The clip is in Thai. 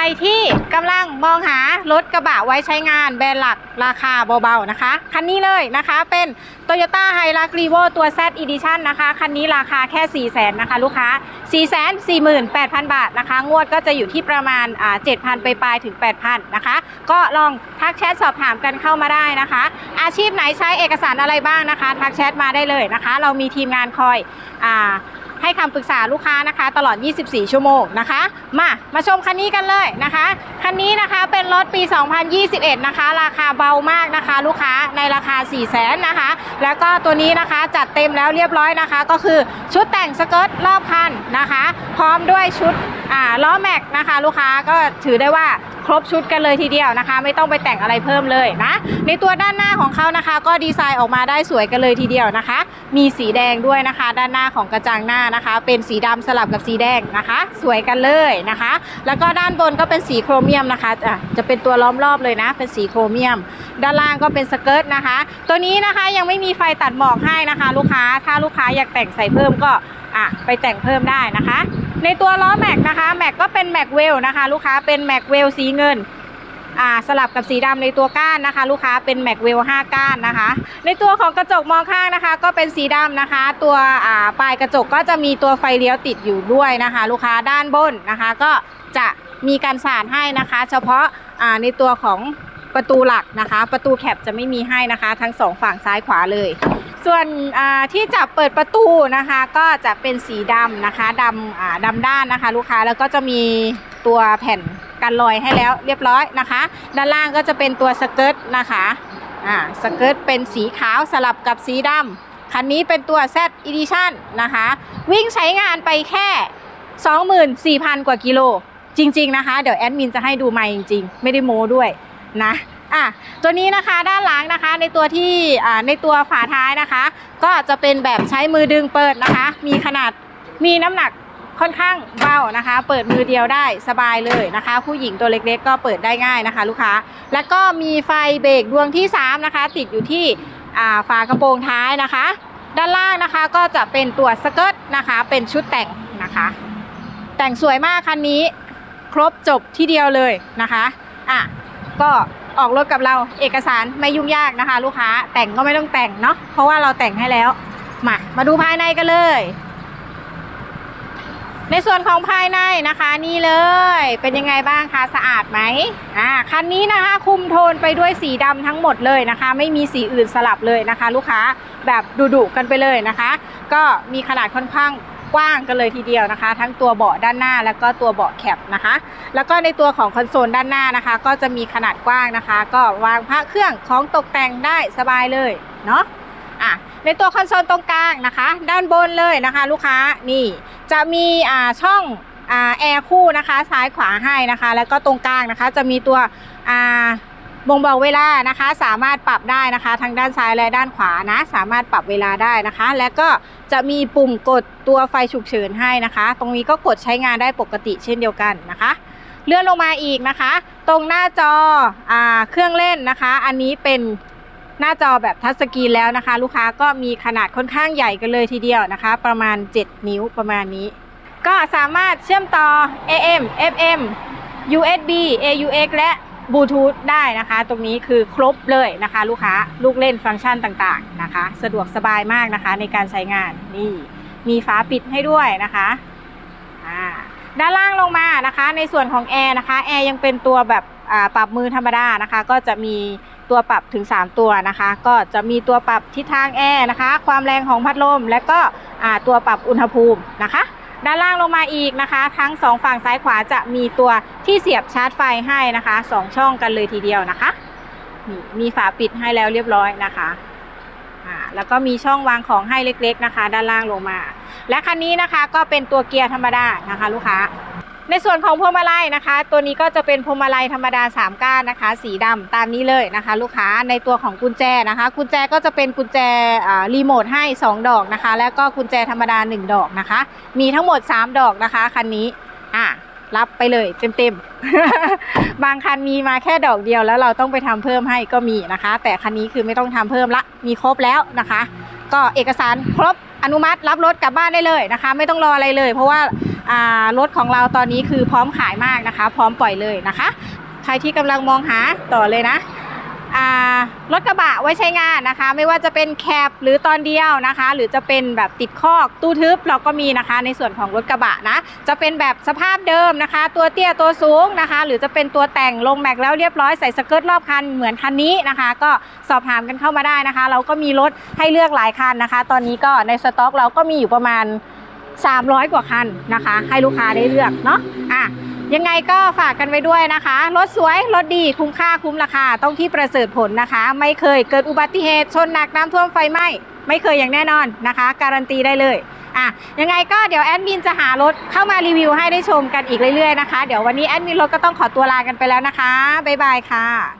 รที่กำลังมองหารถกระบะไว้ใช้งานแบรนด์หลักราคาเบาๆนะคะ คันนี้เลยนะคะเป็น Toyota h i l u x r e v o ตัว Z Edition นะคะ คันนี้ราคาแค่ 4 0 0 0 0นนะคะ ลูกค้า 4 4 8 0 0 0 บาทนะคะ งวดก็จะอยู่ที่ประมาณ7,000ไปปลายถึง 8,000 นะคะ ก็ลองทักแชทสอบถามกันเข้ามาได้นะคะ อาชีพไหนใช้เอกสารอะไรบ้างนะคะ ทักแชทมาได้เลยนะคะ เรามีทีมงานคอยอ่า ให้คำปรึกษาลูกค้านะคะ ตลอด 24 ชั่วโมงนะคะ มามาชมคันนี้กันเลยนะคะ คันนี้นะคะเป็นรถปี 2021 นะคะ ราคาเบามากนะคะ ลูกค้าในราคา 4 0 0แสนนะคะ แล้วก็ตัวนี้นะคะจัดเต็มแล้วเรียบร้อยนะคะ ก็คือชุดแต่งสเกิร์ตรอบคันนะคะ พร้อมด้วยชุด อ่าล้อแม็กนะคะ ลูกค้าก็ถือได้ว่าครบชุดกันเลยทีเดียวนะคะ ไม่ต้องไปแต่งอะไรเพิ่มเลยนะ ในตัวด้านหน้าของเขานะคะ ก็ดีไซน์ออกมาได้สวยกันเลยทีเดียวนะคะ มีสีแดงด้วยนะคะ ด้านหน้าของกระจังหน้านะคะ เป็นสีดำสลับกับสีแดงนะคะ สวยกันเลยนะคะ แล้วก็ด้านบนก็เป็นสีโครเมียมนะคะะจะเป็นตัวล้อมรอบเลยนะ เป็นสีโครเมียม ด้านล่างก็เป็นสเกิร์ตนะคะ ตัวนี้นะคะยังไม่มีไฟตัดหมอกให้นะคะ ลูกค้าถ้าลูกค้าอยากแต่งใส่เพิ่มก็อะไปแต่งเพิ่มได้นะคะ ในตัวล้อแม็กนะคะแม็กก็เป็นแม็กเวลนะคะ ลูกค้าเป็นแม็กเวลสีเงินอ่าสลับกับสีดำในตัวก้านนะคะ ลูกค้าเป็นแม็กเวล5ก้านนะคะ ในตัวของกระจกมองข้างนะคะ ก็เป็นสีดำนะคะ ตัวอ่าปลายกระจกก็จะมีตัวไฟเลี้ยวติดอยู่ด้วยนะคะ ลูกค้าด้านบนนะคะ ก็จะมีการสานให้นะคะ เฉพาะอ่าในตัวของประตูหลักนะคะ ประตูแคปจะไม่มีให้นะคะ ทั้งสองฝั่งซ้ายขวาเลย ส่วนที่จับเปิดประตูนะคะก็จะเป็นสีดำนะคะดำดำด้านนะคะ ลูกค้าแล้วก็จะมีตัวแผ่นกันรอยให้แล้วเรียบร้อยนะคะ ด้านล่างก็จะเป็นตัวสเกิร์ตนะคะอ่าสเกิร์ตเป็นสีขาวสลับกับสีดำคันนี้เป็นตัว Z Edition นะคะ วิ่งใช้งานไปแค่ 24,000 กว่ากิโล จริง ๆ นะคะ เดี๋ยวแอดมินจะให้ดูไมาจริง ๆ ไม่ได้โม้ด้วยนะ อะตัวนี้นะคะด้านหลังนะคะในตัวที่อ่าในตัวฝาท้ายนะคะ ก็จะเป็นแบบใช้มือดึงเปิดนะคะ มีขนาดมีน้ำหนักค่อนข้างเบานะคะ เปิดมือเดียวได้สบายเลยนะคะ ผู้หญิงตัวเล็กๆ ก็เปิดได้ง่ายนะคะ ลูกค้า แล้วก็มีไฟเบรกดวงที่ 3 นะคะ ติดอยู่ที่อ่าฝากระโปรงท้ายนะคะ ด้านล่างนะคะก็จะเป็นตัวสเกิร์ตนะคะ เป็นชุดแต่งนะคะ แต่งสวยมากคันนี้ครบจบที่เดียวเลยนะคะอะก็ ออกรถกับเราเอกสารไม่ยุ่งยากนะคะ ลูกค้าแต่งก็ไม่ต้องแต่งเนาะเพราะว่าเราแต่งให้แล้วมามาดูภายในกันเลย ในส่วนของภายในนะคะนี่เลย เป็นยังไงบ้างคะสะอาดไหมอ่าคันนี้นะคะคุมโทนไปด้วยสีดำทั้งหมดเลยนะคะ ไม่มีสีอื่นสลับเลยนะคะ ลูกค้าแบบดุๆกันไปเลยนะคะ ก็มีขนาดค่อนข้าง กว้างกันเลยทีเดียวนะคะ ทั้งตัวเบาะด้านหน้า แล้วก็ตัวเบาะแคปนะคะ แล้วก็ในตัวของคอนโซลด้านหน้านะคะ ก็จะมีขนาดกว้างนะคะ ก็วางพระเครื่องของตกแต่งได้สบายเลยเนาะอะในตัวคอนโซลตรงกลางนะคะ ด้านบนเลยนะคะ ลูกค้านี่จะมีอ่าช่องอ่าแอร์คู่นะคะซ้ายขวาให้นะคะ แล้วก็ตรงกลางนะคะ จะมีตัวอ่า บ่งบอกเวลานะคะ สามารถปรับได้นะคะ ทั้งด้านซ้ายและด้านขวานะ สามารถปรับเวลาได้นะคะ แล้วก็จะมีปุ่มกดตัวไฟฉุกเฉินให้นะคะ ตรงนี้ก็กดใช้งานได้ปกติเช่นเดียวกันนะคะเลื่อนลงมาอีกนะคะ ตรงหน้าจออาเครื่องเล่นนะคะ อันนี้เป็นหน้าจอแบบทัชสกรีนแล้วนะคะ ลูกค้าก็มีขนาดค่อนข้างใหญ่กันเลยทีเดียวนะคะ ประมาณ 7 นิ้วประมาณนี้ ก็สามารถเชื่อมต่อ AM FM USB AUX และ บลูทูธได้นะคะ ตรงนี้คือครบเลยนะคะ ลูกค้าลูกเล่นฟังก์ชันต่างๆนะคะ สะดวกสบายมากนะคะ ในการใช้งานนี่มีฝาปิดให้ด้วยนะคะอ่าด้านล่างลงมานะคะ ในส่วนของแอร์นะคะแอร์ยังเป็นตัวแบบอ่าปรับมือธรรมดานะคะ ก็จะมีตัวปรับถึง 3 ตัวนะคะ ก็จะมีตัวปรับทิศทางแอร์นะคะ ความแรงของพัดลม และก็อ่าตัวปรับอุณหภูมินะคะ ด้านล่างลงมาอีกนะคะ ทั้งสองฝั่งซ้ายขวาจะมีตัวที่เสียบชาร์จไฟให้นะคะสองช่องกันเลยทีเดียวนะคะนี่มีฝาปิดให้แล้วเรียบร้อยนะคะอ่าแล้วก็มีช่องวางของให้เล็ก ๆ นะคะ ด้านล่างลงมา และคันนี้นะคะก็เป็นตัวเกียร์ธรรมดานะคะ ลูกค้า ในส่วนของพวงมาลัยนะคะ ตัวนี้ก็จะเป็นพวงมาลัยธรรมดา 3 ก้านนะคะ สีดำตามนี้เลยนะคะ ลูกค้าในตัวของกุญแจนะคะ กุญแจก็จะเป็นกุญแจรีโมทให้ 2 ดอกนะคะ แล้วก็กุญแจธรรมดา 1 ดอกนะคะ มีทั้งหมด 3 ดอกนะคะคันนี้อะรับไปเลยเต็มๆ บางคันมีมาแค่ดอกเดียวแล้วเราต้องไปทำเพิ่มให้ก็มีนะคะ แต่คันนี้คือไม่ต้องทำเพิ่มละมีครบแล้วนะคะ ก็เอกสารครบอนุมัติรับรถกลับบ้านได้เลยนะคะ ไม่ต้องรออะไรเลย เพราะว่า รถของเราตอนนี้คือพร้อมขายมากนะคะ พร้อมปล่อยเลยนะคะ ใครที่กำลังมองหาต่อเลยนะรถกระบะไว้ใช้งานนะคะ ไม่ว่าจะเป็นแคปหรือตอนเดียวนะคะ หรือจะเป็นแบบติดคอกตู้ทึบเราก็มีนะคะ ในส่วนของรถกระบะนะ จะเป็นแบบสภาพเดิมนะคะ ตัวเตี้ยตัวสูงนะคะ หรือจะเป็นตัวแต่งลงแม็กแล้วเรียบร้อยใส่สเกิร์ตรอบคันเหมือนคันนี้นะคะ ก็สอบถามกันเข้ามาได้นะคะ เราก็มีรถให้เลือกหลายคันนะคะ ตอนนี้ก็ในสต็อกเราก็มีอยู่ประมาณ 300 กว่าคันนะคะ ให้ลูกค้าได้เลือกเนาะอะยังไงก็ฝากกันไว้ด้วยนะคะ รถสวย รถดี คุ้มค่าคุ้มราคา ต้องที่ประเสริฐผลนะคะ ไม่เคยเกิดอุบัติเหตุ ชนหนักน้ำท่วมไฟไหม้ ไม่เคยอย่างแน่นอนนะคะ การันตีได้เลยอะยังไงก็เดี๋ยวแอดมินจะหารถเข้ามารีวิวให้ได้ชมกันอีกเรื่อยๆนะคะ เดี๋ยววันนี้แอดมินรถก็ต้องขอตัวลากันไปแล้วนะคะ บ๊ายบายค่ะ